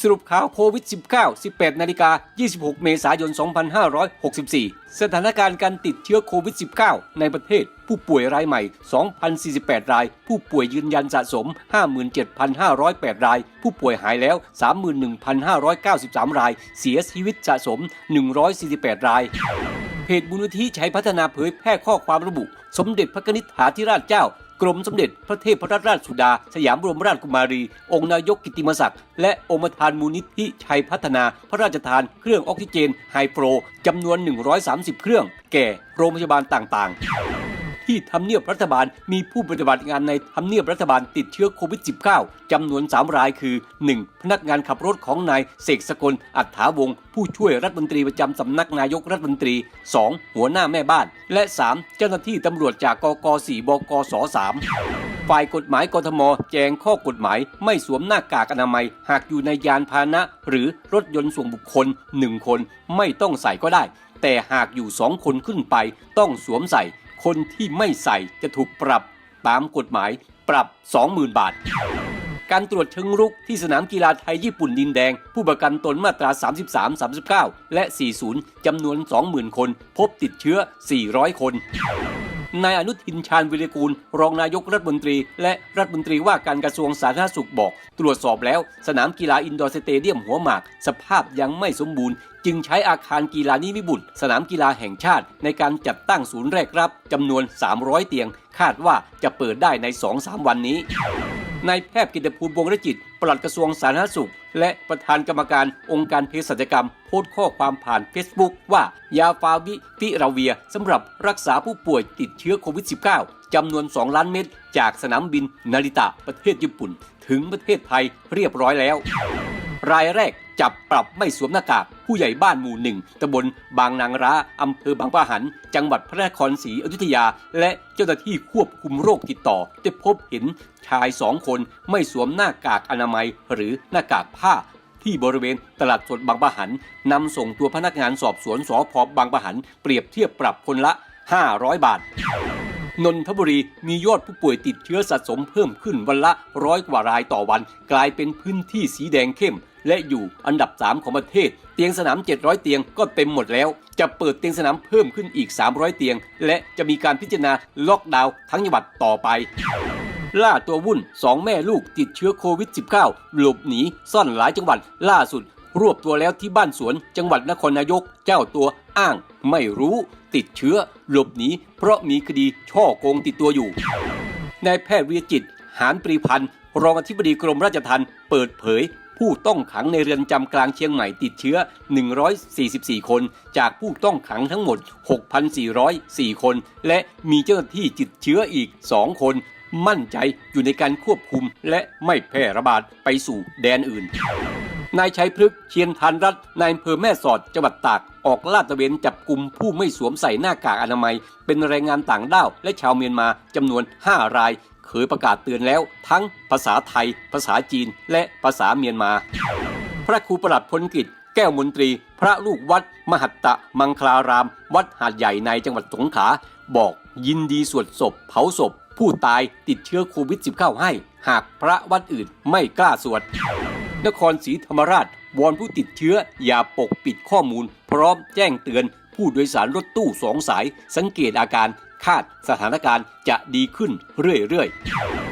สรุปข่าวโควิด -19 18 นาฬิกา 26 เมษายน 2564 สถานการณ์การติดเชื้อโควิด -19 ในประเทศ ผู้ป่วยรายใหม่ 2,048 ราย ผู้ป่วยยืนยันสะสม 57,508 ราย ผู้ป่วยหายแล้ว 31,593 ราย เสียชีวิตสะสม 148 รายเพจมูลนิธิชัยพัฒนาเผยแพร่ข้อความระบุ สมเด็จพระนิธิฐาธิราชเจ้า กรมสมเด็จพระเทพรัตนราชสุดา สยามบรมราชกุมารี องค์นายกกิติมศักดิ์และองค์ประธานมูลนิธิชัยพัฒนา พระราชทานเครื่องออกซิเจนไฮโปรจำนวน 130 เครื่อง แก่โรงพยาบาลต่างๆ ที่ทำเนียบรัฐบาลมีผู้ปฏิบัติงานในทำเนียบรัฐบาลติดเชื้อโควิด -19 จำนวน 3 รายคือ 1. พนักงานขับรถของนายเสกสกล อัฏฐาวงศ์ผู้ช่วยรัฐมนตรีประจำสำนักนายกรัฐมนตรี 2. หัวหน้าแม่บ้าน และ 3. เจ้าหน้าที่ตำรวจจากกก 4 บกส 3ฝ่ายกฎหมายกทม แจงข้อกฎหมายไม่สวมหน้ากากอนามัย หากอยู่ในยานพาหนะ หรือรถยนต์ส่วนบุคคล 1 คนไม่ต้องใส่ก็ได้ แต่หากอยู่สองคนขึ้นไปต้องสวมใส่ คนที่ไม่ใส่จะถูกปรับตามกฎหมายปรับ 20,000 บาท การตรวจเชิงรุกที่สนามกีฬาไทยญี่ปุ่นดินแดง ผู้ประกันตนมาตรา 33 39 และ 40 จำนวน 20,000 คน พบติดเชื้อ 400 คน นายอนุทินชาญวิรกูล รองนายกรัฐมนตรี และรัฐมนตรีว่าการกระทรวงสาธารณสุขบอก ตรวจสอบแล้ว สนามกีฬาอินดอร์สเตเดียมหัวหมาก สภาพยังไม่สมบูรณ์ จึงใช้อาคารกีฬานิมิบุตร สนามกีฬาแห่งชาติ ในการจัดตั้งศูนย์แรกรับจำนวน 300 เตียง คาดว่าจะเปิดได้ใน 2-3 วันนี้ นายแพทย์กิตติภูมิวงรจิต ปลัดกระทรวงสาธารณสุข และประธานกรรมการองค์การเภสัชกรรม โพสต์ข้อความผ่านเฟซบุ๊กว่า ยาฟาวิพิราเวียสำหรับรักษาผู้ป่วยติดเชื้อโควิด -19 จำนวน 2 ล้านเม็ดจากสนามบินนาริตะประเทศญี่ปุ่น ถึงประเทศไทยเรียบร้อยแล้ว รายแรกจับปรับไม่สวมหน้ากากผู้ใหญ่บ้านหมู่หนึ่งตำบลบางนางร้าอำเภอบางปะหัน จังหวัดพระนครศรีอยุธยา และเจ้าหน้าที่ควบคุมโรคติดต่อ ได้พบเห็นชายสองคนไม่สวมหน้ากากอนามัย หรือหน้ากากผ้า ที่บริเวณตลาดสดบางปะหันนำส่งตัวพนักงานสอบสวนสพบางปะหัน เปรียบเทียบปรับคนละ 500 บาทนนทบุรีมียอดผู้ป่วยติดเชื้อสะสมเพิ่มขึ้นวันละร้อยกว่ารายต่อวัน กลายเป็นพื้นที่สีแดงเข้ม และอยู่อันดับ 3 ของประเทศ เตียงสนาม 700 เตียงก็เต็มหมดแล้ว จะเปิดเตียงสนามเพิ่มขึ้นอีก 300 เตียง และจะมีการพิจารณาล็อกดาวน์ทั้งจังหวัดต่อไป ล่าตัววุ่นสองแม่ลูกติดเชื้อโควิด -19 หลบหนีซ่อนหลายจังหวัดล่าสุด รวบตัวแล้วที่บ้านสวน จังหวัดนครนายกเจ้าตัวอ้าง ไม่รู้ ติดเชื้อ หลบหนีเพราะมีคดีช่อโกงติดตัวอยู่นายแพทย์วิจิตหานปรีพันธ์รองอธิบดีกรมราชทัณฑ์เปิดเผย ผู้ต้องขังในเรือนจำกลางเชียงใหม่ติดเชื้อ 144 คน จากผู้ต้องขังทั้งหมด 6,404 คน และมีเจ้าหน้าที่ติดเชื้ออีก 2 คน มั่นใจอยู่ในการควบคุมและไม่แพร่ระบาดไปสู่แดนอื่นนายชัยพฤกษ์เชียนทันรัตน์นายอำเภอแม่สอดจังหวัดตาก ออกลาดตระเวนจับกลุ่มผู้ไม่สวมใส่หน้ากากอนามัย เป็นแรงงานต่างด้าวและชาวเมียนมาจำนวน 5 ราย เคยประกาศเตือนแล้ว ทั้งภาษาไทย ภาษาจีน และภาษาเมียนมา พระครูประหลัดพลกิจ แก้วมนตรี พระลูกวัด มหัตตะมังคลาราม วัดหาดใหญ่ในจังหวัดสงขลาบอกยินดีสวดศพ เผาศพ ผู้ตายติดเชื้อโควิด -19 ให้ หากพระวัดอื่นไม่กล้าสวด นครศรีธรรมราชวอนผู้ติดเชื้ออย่าปกปิดข้อมูล พร้อมแจ้งเตือนผู้โดยสารรถตู้สองสาย สังเกตอาการ คาดสถานการณ์จะดีขึ้นเรื่อยๆ